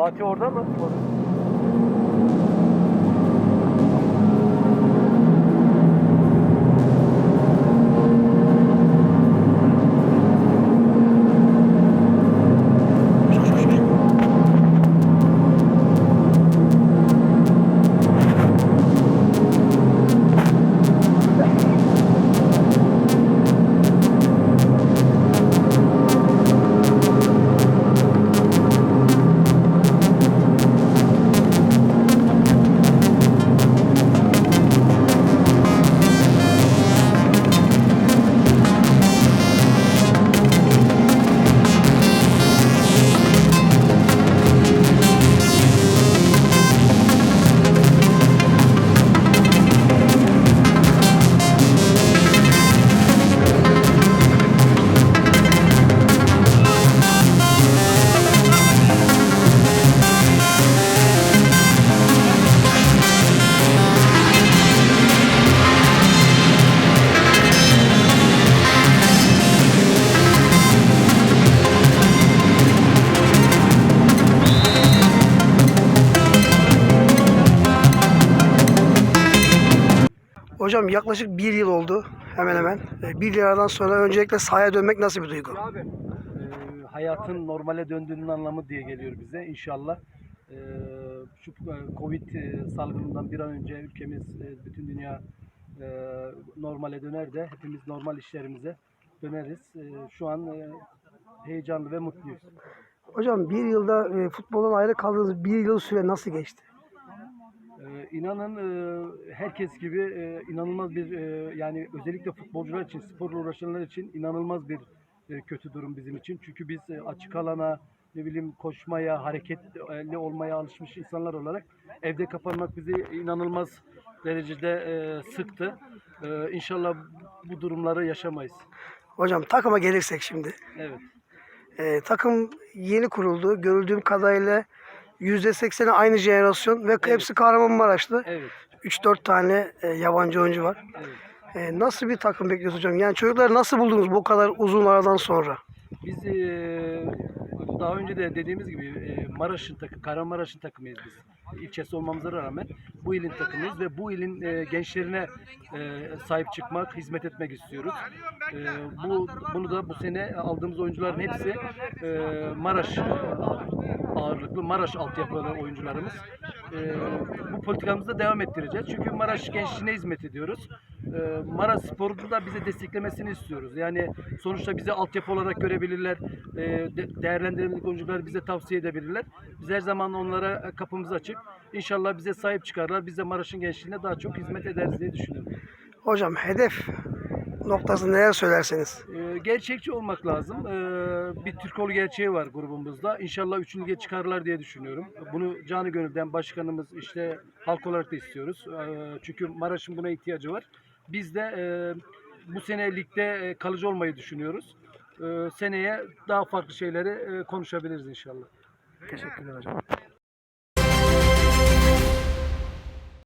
Fatih orada mı? Hocam yaklaşık bir yıl oldu hemen hemen. E, Bir yıldan sonra öncelikle sahaya dönmek nasıl bir duygu? Abi. Ee, hayatın normale döndüğünün anlamı diye geliyor bize inşallah. Ee, şu e, Covid e, salgınından bir an önce ülkemiz, e, bütün dünya e, normale döner de hepimiz normal işlerimize döneriz. E, şu an e, heyecanlı ve mutluyuz. Hocam bir yılda e, futboldan ayrı kaldığınız bir yıl süre nasıl geçti? Ee, inanın e, herkes gibi e, inanılmaz bir e, yani özellikle futbolcular için, sporla uğraşanlar için inanılmaz bir kötü durum bizim için. Çünkü biz açık alana, ne bileyim koşmaya, hareketli olmaya alışmış insanlar olarak evde kapanmak bizi inanılmaz derecede sıktı. İnşallah bu durumları yaşamayız. Hocam takıma gelirsek şimdi. Evet. E, takım yeni kuruldu. Görüldüğüm kadarıyla %80'i aynı jenerasyon ve hepsi Kahramanmaraşlı. Evet. 3-4 tane e, yabancı oyuncu var. Evet. E, nasıl bir takım bekliyorsunuz hocam? Yani çocukları nasıl buldunuz bu kadar uzun aradan sonra? Biz eee, daha önce de dediğimiz gibi eee, Maraş'ın takı, Kahramanmaraş'ın takımıyız biz. İlçesi olmamıza rağmen bu ilin takımıyız ve bu ilin eee, gençlerine eee, sahip çıkmak, hizmet etmek istiyoruz. Eee, bu bunu da bu sene aldığımız oyuncuların hepsi eee, Maraş eee, ağırlıklı Maraş altyapılı oyuncularımız. Eee, bu politikamızı da devam ettireceğiz. Çünkü Maraş gençliğine hizmet ediyoruz. Eee, Maraş Spor'u da bize desteklemesini istiyoruz. Yani sonuçta bizi altyapı olarak görebilirler. Eee de- oyuncuları bize tavsiye edebilirler. Biz her zaman onlara e, kapımız açık. İnşallah bize sahip çıkarlar. Biz de Maraş'ın gençliğine daha çok hizmet ederiz diye düşünüyorum. Hocam hedef noktası neler söylerseniz? Ee, gerçekçi olmak lazım. Ee, bir Türkoğlu gerçeği var grubumuzda. İnşallah üçüncü lige çıkarlar diye düşünüyorum. Bunu canı gönülden başkanımız işte halk olarak da istiyoruz. Ee, çünkü Maraş'ın buna ihtiyacı var. Biz de e, bu sene ligde e, kalıcı olmayı düşünüyoruz. Ee, seneye daha farklı şeyleri e, konuşabiliriz inşallah. Teşekkürler hocam.